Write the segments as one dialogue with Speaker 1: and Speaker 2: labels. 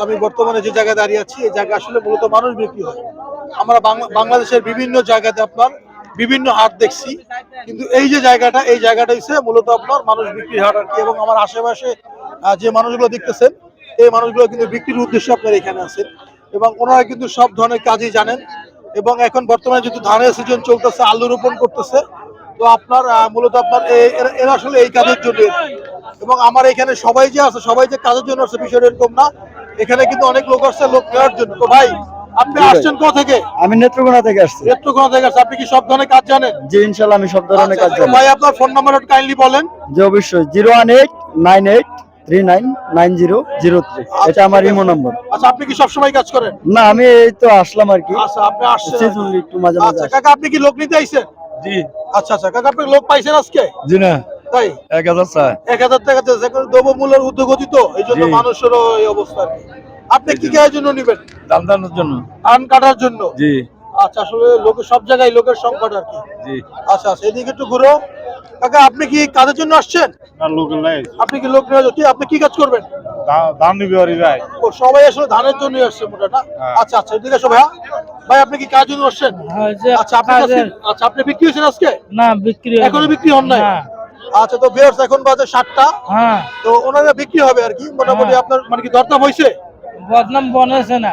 Speaker 1: আমি বর্তমানে যে জায়গায় দাঁড়িয়ে আছি, এই জায়গা আসলে মূলত মানুষ বিক্রি হয়। আমরা বাংলা- বাংলাদেশের বিভিন্ন জায়গাতে আপনার বিভিন্ন হাট দেখছি। কিন্তু এই যে জায়গাটা, এই জায়গাটা হচ্ছে মূলত আপনার মানুষ বিক্রি হাট আর কি। এবং আমার আশেপাশে যে মানুষগুলো দেখতেছেন, এই মানুষগুলো কিন্তু বিক্রির উদ্দেশ্যে আপনার এখানে আছেন। এবং ওনারা কিন্তু সব ধরনের কাজই জানেন। এবং এখন বর্তমানে যেহেতু ধানের সিজন চলতেছে, আলু রোপণ করতেছে, তো আপনার মূলত আপনার এরা আসলে এই কাজের জন্য এবং আমার এখানে সবাই যে আছে সবাই যে কাজের জন্য আসছে বিষয়টা এরকম না। এখানে কিন্তু অনেক লোক আসছে লোক নেওয়ার জন্য। তো ভাই আপনি আসছেন কোথা থেকে?
Speaker 2: আমি নেত্রকোনা থেকে আসছি।
Speaker 1: নেত্রকোনা থেকে আসছেন। আপনি কি সব ধরনের কাজ জানেন?
Speaker 2: জি ইনশাল্লাহ আমি সব ধরনের কাজ জানি।
Speaker 1: ভাই আপনার ফোন নাম্বারটা কাইন্ডলি বলেন।
Speaker 2: যে অবশ্যই। Zero one eight nine eight three nine nine zero zero three. এটা আমার ইমো নম্বর।
Speaker 1: আচ্ছা আপনি কি সবসময় কাজ করেন?
Speaker 2: না আমি এই তো আসলাম আর কি।
Speaker 1: আচ্ছা আপনি আসছেন।
Speaker 2: একটু মাঝে মাঝে
Speaker 1: আচ্ছা কাকা আপনি কি লোক নিতে আইছেন?
Speaker 2: জি।
Speaker 1: আচ্ছা আচ্ছা কাকা আপনি লোক পাইছেন আজকে?
Speaker 2: জি না।
Speaker 1: তাই?
Speaker 2: এক হাজার
Speaker 1: এক হাজার টাকা এখন দ্রব্যমূল্যের উদ্যোগতি তো এই জন্য
Speaker 2: জি।
Speaker 1: মানুষেরও এই অবস্থা আর কি। আপনি কি কাজের জন্য নেবেন?
Speaker 2: দাম দানোর জন্য।
Speaker 1: ধান কাটার জন্য?
Speaker 2: জি।
Speaker 1: আচ্ছা আসলে লোকের সব জায়গায় লোকের সংকট আর কি।
Speaker 2: জি।
Speaker 1: আচ্ছা আচ্ছা এদিকে একটু ঘুরো। কাকা আপনি কি কাজের জন্য আসছেন?
Speaker 3: লোক নাই।
Speaker 1: আপনি কি লোক যাচ্ছেন আপনি কি কাজ করবেন?
Speaker 3: দাম নিবি আর ভাই।
Speaker 1: ও সবাই আসলে ধানের জন্য আসছে মোটা না
Speaker 3: হ্যাঁ।
Speaker 1: আচ্ছা আচ্ছা এদিকে আসো ভাইয়া। ভাই আপনি কি কাজের জন্য আসছেন? আচ্ছা আপনি কাজ- আচ্ছা আপনি বিক্রি হয়েছেন আজকে?
Speaker 4: না বিক্রি
Speaker 1: এখনও বিক্রি হন নাই। আচ্ছা তো বিয়ার্স এখন বাজে সাতটা।
Speaker 4: হ্যাঁ।
Speaker 1: তো ওনারা বিক্রি হবে আর কি? মোটামুটি
Speaker 4: হ্যাঁ।
Speaker 1: আপনার মানে কি দরদাম হয়েছে?
Speaker 4: বদনাম বনেছে না।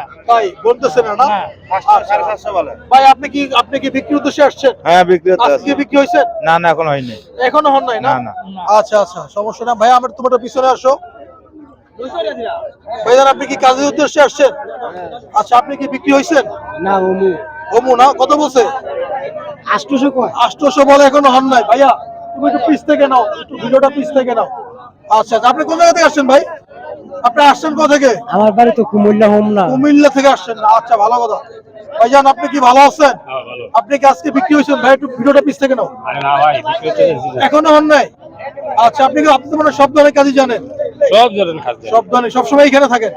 Speaker 1: বলতেছে না না?
Speaker 4: না।
Speaker 1: আচ্ছা। ভাই আপনি কি আপনি কি বিক্রি উদ্দেশ্যে আসছেন?
Speaker 3: হ্যাঁ বিক্রি
Speaker 1: আজকে বিক্রি হয়েছে?
Speaker 3: না না এখন হয়নি।
Speaker 1: এখনও হন নাই না?
Speaker 3: না না।
Speaker 4: না।
Speaker 1: আচ্ছা আচ্ছা সমস্যা না ভাই আমার তোমার পিছনে আসো। ভাইজান আপনি কি কাজের উদ্দেশ্যে আসছেন? আচ্ছা আপনি কি বিক্রি হয়েছেন?
Speaker 2: না ওমু
Speaker 1: ওমু না? কত বলছে?
Speaker 2: আষ্টশো কয়।
Speaker 1: আষ্টশো বলে এখনও হন নাই ভাইয়া। তুমি একটু পিস থেকে নাও একটু ভিডিওটা পিস থেকে নাও। আচ্ছা আচ্ছা, আপনি কোন জায়গা থেকে আসছেন ভাই? আপনি আসছেন কোথা থেকে?
Speaker 2: আমার বাড়ি তো কুমিল্লা হোম না।
Speaker 1: কুমিল্লা থেকে আসছেন না। আচ্ছা ভালো কথা। ভাইজান আপনি কি ভালো আছেন? আপনি কি আজকে বিক্রি হয়েছেন? ভাই একটু ভিডিওটা পিস থেকে নাও।
Speaker 3: না ভাই বিক্রি হচ্ছে
Speaker 1: এখনও হন নাই? আচ্ছা আপনি কি আপনি মানে সব ধরনের কাজই জানেন।
Speaker 3: সব ধরেন খাদ্য
Speaker 1: সব ধরনের সবসময় এখানে থাকেন?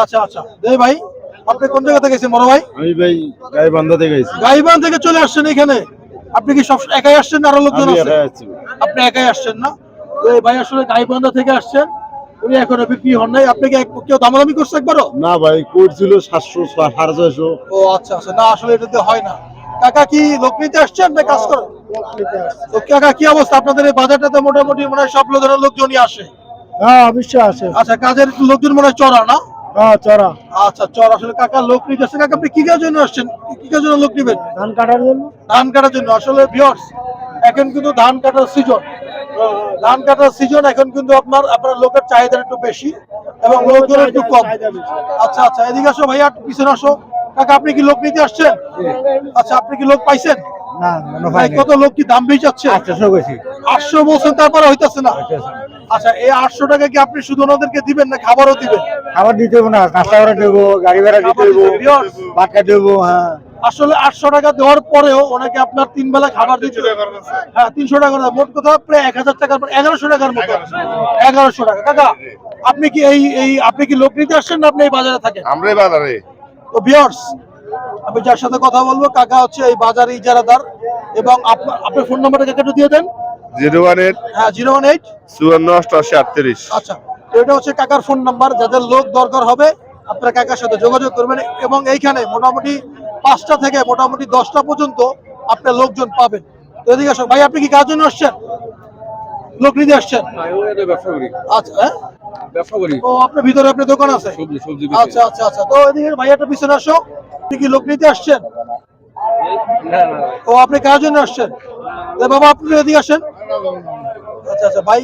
Speaker 1: আচ্ছা আচ্ছা। এই ভাই আপনি কোন জায়গা থেকে এসেছেন বড় ভাই?
Speaker 3: আমি ভাই গাই বান্ধা থেকে আইছি
Speaker 1: গাইবান থেকে চলে আসছেন এখানে আপনি কি সব একাই আসছেন না আরও লোকজন আছে? আপনি একাই আসছেন না? তো এই ভাই আসলে গাইবান্ধা থেকে আসছেন উনি এখনও বিক্রি হন নাই। আপনি কি কেউ দামাদামি করছে একবারও?
Speaker 3: না ভাই করছিল সাতশো সাড়ে ছয়শো।
Speaker 1: ও আচ্ছা আচ্ছা। না আসলে এটাতে হয় না। কাকা কি লোক নিতে আসছেন না কাজ করেন? তো কাকা কি অবস্থা? আপনাদের এই বাজারটাতে মোটামুটি মনে হয় সব ধরনের লোকজনই আসে।
Speaker 2: হ্যাঁ অবশ্যই আছে
Speaker 1: আচ্ছা কাজের লোকজন মনে হয় চড়া না?
Speaker 2: হ্যাঁ চড়া।
Speaker 1: আচ্ছা চর আসলে কাকা লোক নিতে কাকা আপনি কি কাজের জন্য আসছেন? কি- কাজের জন্য লোক নিবেন?
Speaker 2: ধান কাটার জন্য।
Speaker 1: ধান কাটার জন্য। আসলে ভিউয়ার্স এখন কিন্তু ধান কাটার সিজন ধান কাটার সিজন এখন কিন্তু আপনার আপনার লোকের চাহিদা একটু বেশি এবং লোকজন একটু কম। আচ্ছা আচ্ছা এদিকে আসো ভাইয়া একটু পিছনে আসো। কাকা আপনি কি লোক নিতে আসছেন? আচ্ছা আপনি কি লোক পাইছেন?
Speaker 2: না
Speaker 1: ভাই কত লোক কি দাম বেশি যাচ্ছে?
Speaker 2: আটশো গেছি
Speaker 1: আটশো বলছেন তারপরে হইতাছে না। আচ্ছা এই আটশো টাকা কি আপনি শুধু ওনাদেরকে দিবেন না খাবারও দিবেন?
Speaker 2: খাবার দিতে হব না নাস্তা করে দেবো গাড়ি ভাড়া দিতে হব বাটকা দেবো হ্যাঁ।
Speaker 1: আসলে আটশো টাকা দেওয়ার পরেও ওনাকে আপনার তিন বেলা খাবার দিতে হ্যাঁ তিনশো টাকা মোট কথা প্রায় এক হাজার টাকার এগারোশো টাকার মতো। এগারোশো টাকা। কাকা আপনি কি এই এই আপনি কি লোক নিতে আসছেন না আপনি এই বাজারে থাকেন?
Speaker 3: আমরাই বাজারে।
Speaker 1: তো বিয়ার্স আমি যার সাথে কথা বলব কাকা হচ্ছে এই বাজারে ইজারাদার। এবং আপনার ফোন নাম্বারটা কাকা একটু দিয়ে দেন।
Speaker 3: জিরো ওয়ান এইট
Speaker 1: হ্যাঁ জিরো ওয়ান এইট।
Speaker 3: চুয়ান্ন অষ্টআশি আটত্রিশ।
Speaker 1: আচ্ছা এটা হচ্ছে কাকার ফোন নাম্বার যাদের লোক দরকার হবে আপনারা কাকার সাথে যোগাযোগ করবেন এবং এইখানে মোটামুটি পাঁচটা থেকে মোটামুটি দশটা পর্যন্ত আপনার লোকজন পাবেন। তো এদিকে আসুন ভাই আপনি কি কার জন্য আসছেন? লোক নিতে আসছেন?
Speaker 2: ব্যবসা করি।
Speaker 1: আচ্ছা হ্যাঁ?
Speaker 2: ব্যবসা করি।
Speaker 1: ও আপনার ভিতরে আপনার দোকান আছে?
Speaker 2: সবজি সবজি
Speaker 1: আচ্ছা আচ্ছা আচ্ছা। তো এদিকে ভাইয়াটা একটা পিছনে আসো। কি লোক নিতে আসছেন? ও আপনি কার জন্য আসছেন? বাবা আপনি এদিকে আসেন। আচ্ছা আচ্ছা ভাই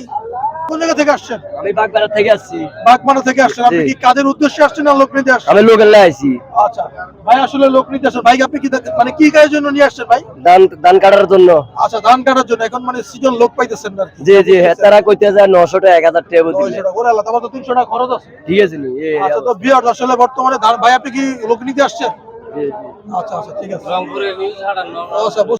Speaker 1: কোন জায়গা থেকে আসছেন?
Speaker 2: আমি বাগবাড়া থেকে আসছি।
Speaker 1: বাগমারা থেকে আসছেন। আপনি কি কাজের উদ্দেশ্যে আসছেন না লোক নিতে আসছেন?
Speaker 2: আমি লোকের লাই আছি
Speaker 1: আচ্ছা ভাই আসলে লোক নিতে আসছেন। ভাই আপনি কি মানে কি কাজের জন্য নিয়ে আসছেন ভাই?
Speaker 2: ধান ধান কাটার জন্য।
Speaker 1: আচ্ছা ধান কাটার জন্য। এখন মানে সিজন লোক পাইতেছেন না।
Speaker 2: জি জি হ্যাঁ তারা কইতে যায় টাকা এক হাজার টাকা
Speaker 1: ওই ওরে আল্লাহ, তোমার তো তিনশো টাকা খরচ আছে।
Speaker 2: ঠিক আছে নি
Speaker 1: আচ্ছা তো বিয়ার আসলে বর্তমানে ধান ভাই আপনি কি লোক নিতে আসছেন?
Speaker 2: জি, জি।
Speaker 1: আচ্ছা আচ্ছা ঠিক আছে।
Speaker 4: নিউজ
Speaker 1: আচ্ছা